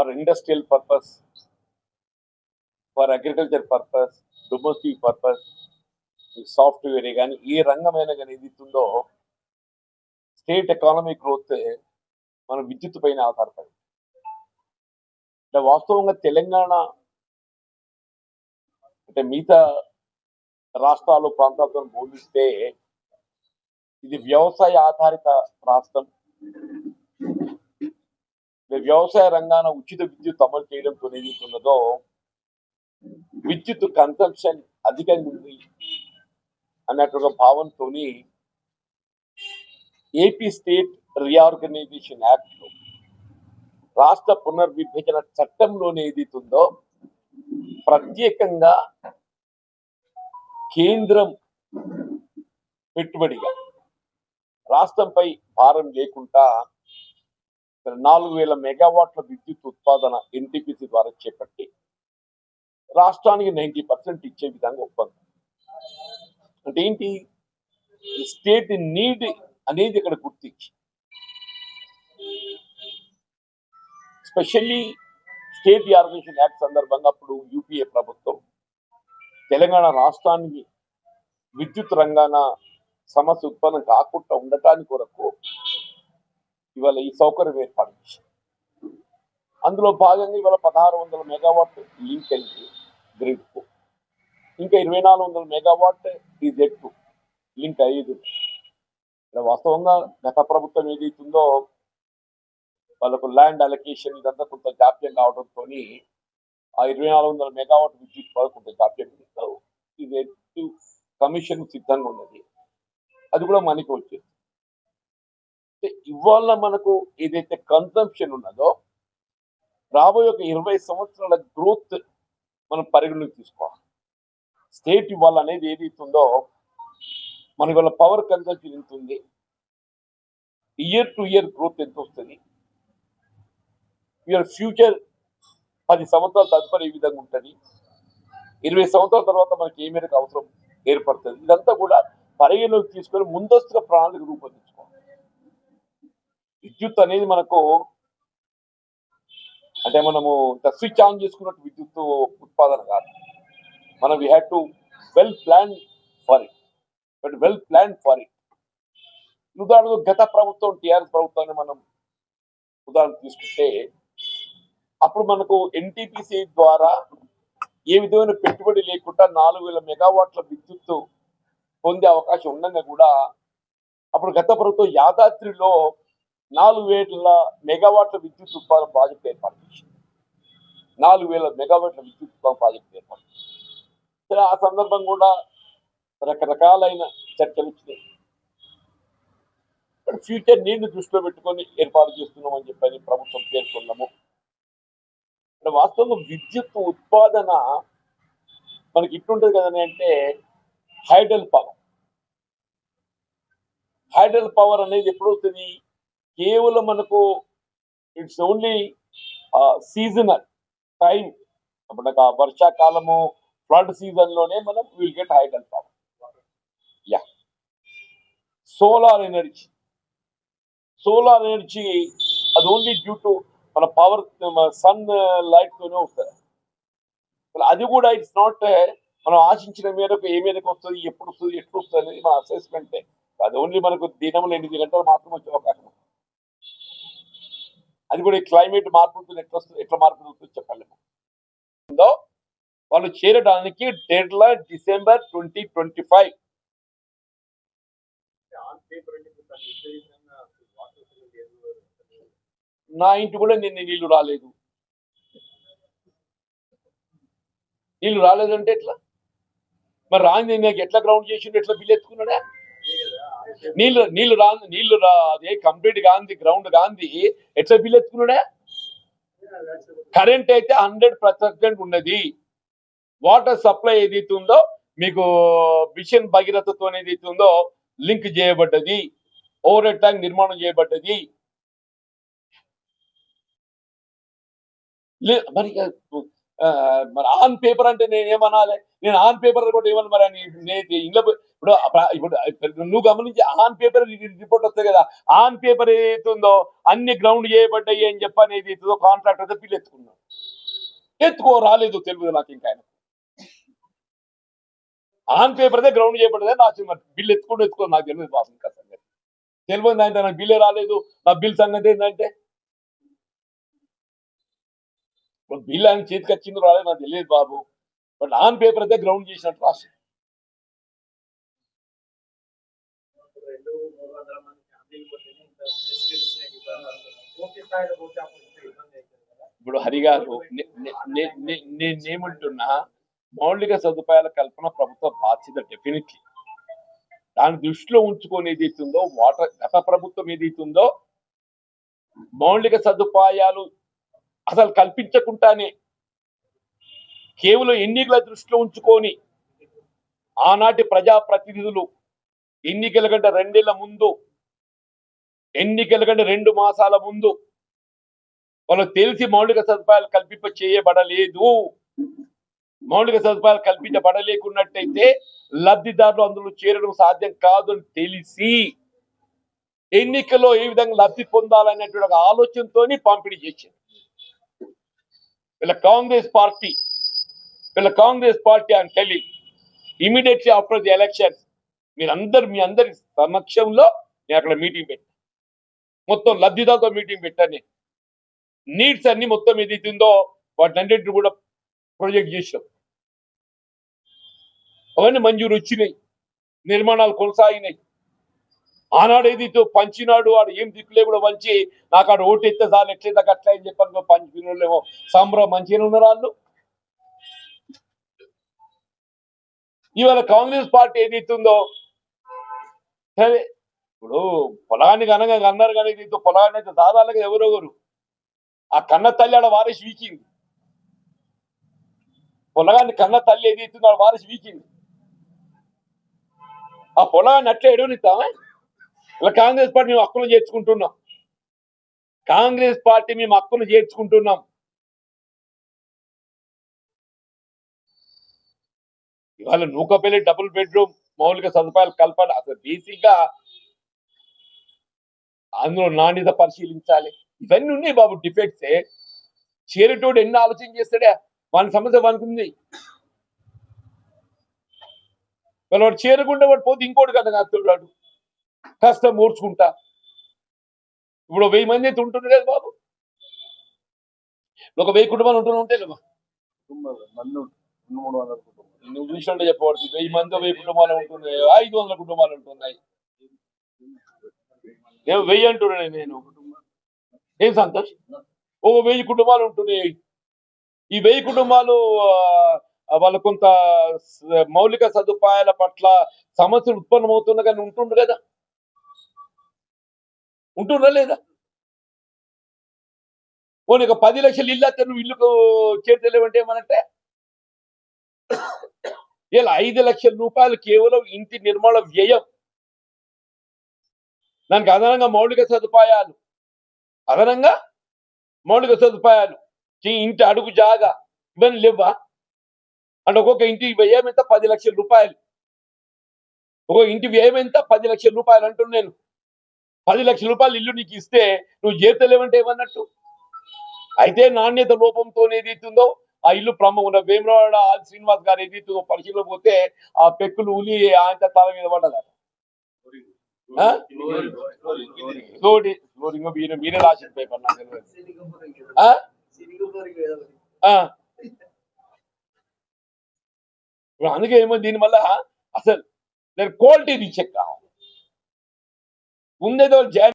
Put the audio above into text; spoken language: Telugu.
For industrial purpose for agriculture purpose domestic purpose software కానీ ఏ రంగమైనా కానీ ఏది ఉందో స్టేట్ ఎకానమీ గ్రోత్ మన విద్యుత్ పైన ఆధారపడి. అంటే వాస్తవంగా తెలంగాణ అంటే మిగతా రాష్ట్రాలు ప్రాంతాలతో పోలిస్తే ఇది వ్యవసాయ ఆధారిత రాష్ట్రం. వ్యవసాయ రంగాన ఉచిత విద్యుత్ అమలు చేయడంతో ఏదైతున్నదో విద్యుత్ కన్సంప్షన్ అధికంగా ఉంది అన్నట్టుగా భావంతో ఏపీ స్టేట్ రీఆర్గనైజేషన్ యాక్ట్ రాష్ట్ర పునర్విభజన చట్టంలోనే ఏదైతుందో ప్రత్యేకంగా కేంద్రం పెట్టుబడిగా రాష్ట్రంపై భారం లేకుండా నాలుగు వేల మెగావాట్ల విద్యుత్ ఉత్పాదన ఎన్టీపీసీ ద్వారా చేపట్టి రాష్ట్రానికి నైంటీ పర్సెంట్ ఇచ్చే విధంగా ఒప్పందం. అంటే ఏంటి? స్టేట్ నీడ్ అనేది ఇక్కడ గుర్తించి. స్పెషల్లీ స్టేట్ ఆర్గనైజేషన్ యాక్ట్ సందర్భంగా అప్పుడు యూపీఏ ప్రభుత్వం తెలంగాణ రాష్ట్రానికి విద్యుత్ రంగాన సమస్య ఉత్పన్నం కాకుండా ఉండటానికి కొరకు ఇవాళ ఈ సౌకర్యం ఏర్పాటు అందులో భాగంగా ఇవాళ పదహారు వందల మెగావాట్ లింక్ అయింది గ్రిడ్కు ఇంకా ఇరవై నాలుగు వందల మెగావాట్ ఈ జెడ్ టు లింక్ అయ్యేది వాస్తవంగా గత ప్రభుత్వం ఏదైతుందో వాళ్ళకు ల్యాండ్ అలొకేషన్ ఇదంతా కొంత జాప్యం కావడంతో ఆ ఇరవై నాలుగు వందల మెగావాట్ విద్యుత్ కూడా కొంత జాప్యం ఇస్తారు ఇది కమిషన్ సిద్ధంగా ఉన్నది. అది కూడా మనకి వచ్చేది. ఇవాళ మనకు ఏదైతే కన్సంప్షన్ ఉన్నదో రాబోయే ఒక ఇరవై సంవత్సరాల గ్రోత్ మనం పరిగణలోకి తీసుకోవాలి. స్టేట్ ఇవాళ అనేది ఏదైతుందో మనకి వాళ్ళ పవర్ కన్సంప్షన్ ఎంత ఉంది? ఇయర్ టు ఇయర్ గ్రోత్ ఎంత వస్తుంది? యువర్ ఫ్యూచర్ పది సంవత్సరాల తదుపరి ఏ విధంగా ఉంటుంది? ఇరవై సంవత్సరాల తర్వాత మనకి ఏ మేరకు అవసరం ఏర్పడుతుంది? ఇదంతా కూడా పరిగణలోకి తీసుకొని ముందస్తుగా ప్రణాళిక రూపొందించుకోవాలి. విద్యుత్ అనేది మనకు అంటే మనము స్విచ్ ఆన్ చేసుకున్నట్టు విద్యుత్ ఉత్పాదన కాదు. మనం we had to well plan for it but well plan for it ఉదాహరణకు గత ప్రభుత్వం టిఆర్ఎస్ ప్రభుత్వాన్ని మనం ఉదాహరణ తీసుకుంటే అప్పుడు మనకు ఎన్టీపీసీ ద్వారా ఏ విధమైన పెట్టుబడి లేకుండా నాలుగు వేల మెగావాట్ల విద్యుత్ పొందే అవకాశం ఉండగా కూడా అప్పుడు గత ప్రభుత్వం యాదాద్రిలో నాలుగు వేల మెగావాట్ల విద్యుత్ ఉత్పాదన ప్రాజెక్ట్ ఏర్పాటు చేసింది. నాలుగు వేల మెగావాట్ల విద్యుత్ ఉత్పాదన ప్రాజెక్ట్ ఏర్పాటు చేసింది. ఆ సందర్భం కూడా రకరకాలైన చర్చలు వచ్చినాయి. ఫ్యూచర్ నీళ్ళు దృష్టిలో పెట్టుకొని ఏర్పాటు చేస్తున్నామని చెప్పని ప్రభుత్వం పేర్కొన్నాము. ఇక్కడ వాస్తవంగా విద్యుత్ ఉత్పాదన మనకి ఇట్లుంటది కదని అంటే హైడ్రల్ పవర్. హైడ్రల్ పవర్ అనేది ఎప్పుడు వస్తుంది కేవలం మనకు ఇట్స్ ఓన్లీ సీజనల్ టైం మనకు నాకు ఆ వర్షాకాలము ఫ్లడ్ సీజన్లోనే మనం విల్ గెట్ హైడల్ పవర్ యా సోలార్ ఎనర్జీ సోలార్ ఎనర్జీ అది ఓన్లీ డ్యూ టు మన పవర్ సన్ లైట్ తోనే వస్తుంది. అది కూడా ఇట్స్ నాట్ మనం ఆశించిన మేరకు ఏ మేరకు వస్తుంది ఎప్పుడు వస్తుంది ఎట్లు వస్తుంది అనేది మన అసెస్మెంటే అది ఓన్లీ మనకు దినంలో ఎనిమిది గంటలు మాత్రం వచ్చే అవకాశం అది కూడా క్లైమేట్ మార్పులతో ఎట్లా వస్తుంది ఎట్లా మార్పు అవుతుందో చెప్పలేము. వాళ్ళు చేరడానికి deadline December twenty twenty five నా ఇంటి కూడా నిన్న నీళ్ళు రాలేదు. నీళ్ళు రాలేదంటే ఎట్లా? మరి రాని నాకు ఎట్లా గ్రౌండ్ చేసిండు ఎట్లా బిల్ ఎత్తుకున్నాడా? నీళ్ళు నీళ్ళు రా నీళ్ళు రా అదే కంప్లీట్ గాంధీ గ్రౌండ్ గాంధీ ఎట్లా బిల్ ఎత్తుకున్నాడే? కరెంట్ అయితే హండ్రెడ్ పర్సెంట్ ఉన్నది. వాటర్ సప్లై ఏదైతే ఉందో మీకు మిషన్ భగీరథతో ఏదైతే ఉందో లింక్ చేయబడ్డది. ఓవర్ హెడ్ ట్యాంక్ నిర్మాణం చేయబడ్డది. మరి మరి ఆన్ పేపర్ అంటే నేను ఏమనాలి? నేను ఆన్ పేపర్ కూడా ఏమన్నా మరి అని నేను ఇంట్లో ఇప్పుడు ఇప్పుడు నువ్వు గమనించి ఆన్ పేపర్ రిపోర్ట్ వస్తాయి కదా ఆన్ పేపర్ ఏదైతుందో అన్ని గ్రౌండ్ చేయబడ్డాయి అని చెప్పి అనేది ఏదో అయితే బిల్ ఎత్తుకున్నాడు. ఎత్తుకో రాలేదు తెలియదు నాకు ఇంకా ఆయన ఆన్ పేపర్ దే గ్రౌండ్ చేయబడ్డదే నా మరి బిల్లు ఎత్తుకుంటూ ఎత్తుకో నాకు తెలియదు బాబు ఇంకా సంగతి. తెలియదు అంటే నాకు బిల్లే రాలేదు నా బిల్ సంగతి ఏంటంటే బిల్ ఆయన చేతికి వచ్చిందో రాలేదు నాకు తెలియదు బాబు. బట్ ఆన్ పేపర్ అయితే గ్రౌండ్ చేసినట్టు రాసి ఇప్పుడు హరి గారు నే- నే- నేనేమంటున్నా మౌలిక సదుపాయాల కల్పన ప్రభుత్వ బాధ్యత డెఫినెట్లీ దాని దృష్టిలో ఉంచుకొని ఏదైతుందో వాటర్ గత ప్రభుత్వం ఏదైతుందో మౌలిక సదుపాయాలు అసలు కల్పించకుండానే కేవలం ఎన్నికల దృష్టిలో ఉంచుకొని ఆనాటి ప్రజాప్రతినిధులు ఎన్నికల కంటే రెండేళ్ళ ముందు ఎన్నికల కంటే రెండు మాసాల ముందు వాళ్ళకు తెలిసి మౌలిక సదుపాయాలు కల్పింప చేయబడలేదు. మౌలిక సదుపాయాలు కల్పించబడలేకున్నట్టయితే లబ్ధిదారులు అందులో చేరడం సాధ్యం కాదు అని తెలిసి ఎన్నికల్లో ఏ విధంగా లబ్ధి పొందాలనేటువంటి ఒక ఆలోచనతోని పంపిణీ చేసింది వీళ్ళ కాంగ్రెస్ పార్టీ వీళ్ళ కాంగ్రెస్ పార్టీ అని టెలి ఇమీడియట్లీ ఆఫ్టర్ ది ఎలక్షన్స్ మీరందరు మీ అందరి సమక్షంలో నేను అక్కడ మీటింగ్ పెట్టాను మొత్తం లబ్ధిదారుతో మీటింగ్ పెట్టాను నేను. నీడ్స్ అన్ని మొత్తం ఏదైతుందో వాటినన్నింటిని కూడా ప్రొజెక్ట్ చేసాం అవన్నీ మంజూరు వచ్చినాయి. నిర్మాణాలు కొనసాగినాయి. ఆనాడు ఏదైతే పంచినాడు ఆడు ఏం దిక్కులే కూడా పంచి నాకు ఆడు ఓటు ఎత్తే సార్ ఎట్లయితే అట్లా అని చెప్పాను పంచినోళ్ళేమో సంబరం మంచిగా ఉన్నారు వాళ్ళు? ఇవాళ కాంగ్రెస్ పార్టీ ఏదైతుందో సరే ఇప్పుడు పొలానికి అనగా అన్నారు కానీ ఇది పొలాన్ని అయితే దాదాలుగా ఎవరెవరు ఆ కన్న తల్లి ఆడ వారిసి వీకింది. పొలగాన్ని కన్న తల్లి ఏదైతుందో ఆడ వారిసి వీకింది. ఆ పొలాన్ని అట్లా ఎడవనిస్తామా ఇలా కాంగ్రెస్ పార్టీ మేము హక్కులు చేర్చుకుంటున్నాం. కాంగ్రెస్ పార్టీ మేము హక్కును చేర్చుకుంటున్నాం. ఇవాళ నూకపల్లి డబుల్ బెడ్రూమ్ మౌలిక సదుపాయాలు కల్పన అసలు బేసిక్గా అందులో నాణ్యత పరిశీలించాలి. ఇవన్నీ ఉన్నాయి బాబు డిఫెక్ట్స్. చేరేటోడు ఎన్ని ఆలోచన చేస్తాడే? వాని సమస్య వానికి ఉంది. వాడు చేరకుండా వాడు పోతే ఇంకోటి కదా కాస్తాడు కష్టం ఓర్చుకుంటా ఇప్పుడు వెయ్యి మంది అయితే ఉంటుంది కదా బాబు. ఒక వెయ్యి కుటుంబాలు ఉంటూనే ఉంటాయి కదా నువ్వు చూసినట్టు చెప్పవచ్చు వెయ్యి మంది వెయ్యి కుటుంబాలు ఉంటున్నాయి. ఐదు వందల కుటుంబాలు ఉంటున్నాయి. నేను వెయ్యి అంటున్నాను నేను. ఏం సంతోష్? ఓ వెయ్యి కుటుంబాలు ఉంటున్నాయి. ఈ వెయ్యి కుటుంబాలు వాళ్ళ కొంత మౌలిక సదుపాయాల పట్ల సమస్యలు ఉత్పన్నమవుతున్నా కానీ ఉంటుండ్రు కదా. ఉంటుండ్రా లేదా? పోనీ ఒక పది లక్షలు ఇల్లు అత్తే నువ్వు ఇల్లుకు చేర్చలేవంటే ఏమనంటే? ఇలా ఐదు లక్షల రూపాయలు కేవలం ఇంటి నిర్మాణ వ్యయం. దానికి అదనంగా మౌలిక సదుపాయాలు. అదనంగా మౌలిక సదుపాయాలు. ఇంటి అడుగు జాగా. ఇవన్నీ లేవా అంటే ఒక్కొక్క ఇంటి వ్యయం ఎంత? పది లక్షల రూపాయలు. ఒక్కొక్క ఇంటి వ్యయం ఎంత? పది లక్షల రూపాయలు అంటున్నాను నేను. పది లక్షల రూపాయలు ఇల్లు నీకు ఇస్తే నువ్వు చేతలేవంటే ఏమన్నట్టు? అయితే నాణ్యత లోపంతో ఏదైతుందో ఆ ఇల్లు ప్రమ ఉన్న వేమరాడ ఆది శ్రీనివాస్ గారు ఏదైతుందో పరిశీలన పోతే ఆ పెక్కులు ఉలి ఆయన తల మీద పడ్డదట. ఫ్లోరింగ్ మీరే రాసిన పేపర్ నాకు ఇప్పుడు అందుకే ఏమో దీనివల్ల అసలు క్వాలిటీ చెక్ కావాలి. ఉందేదో జా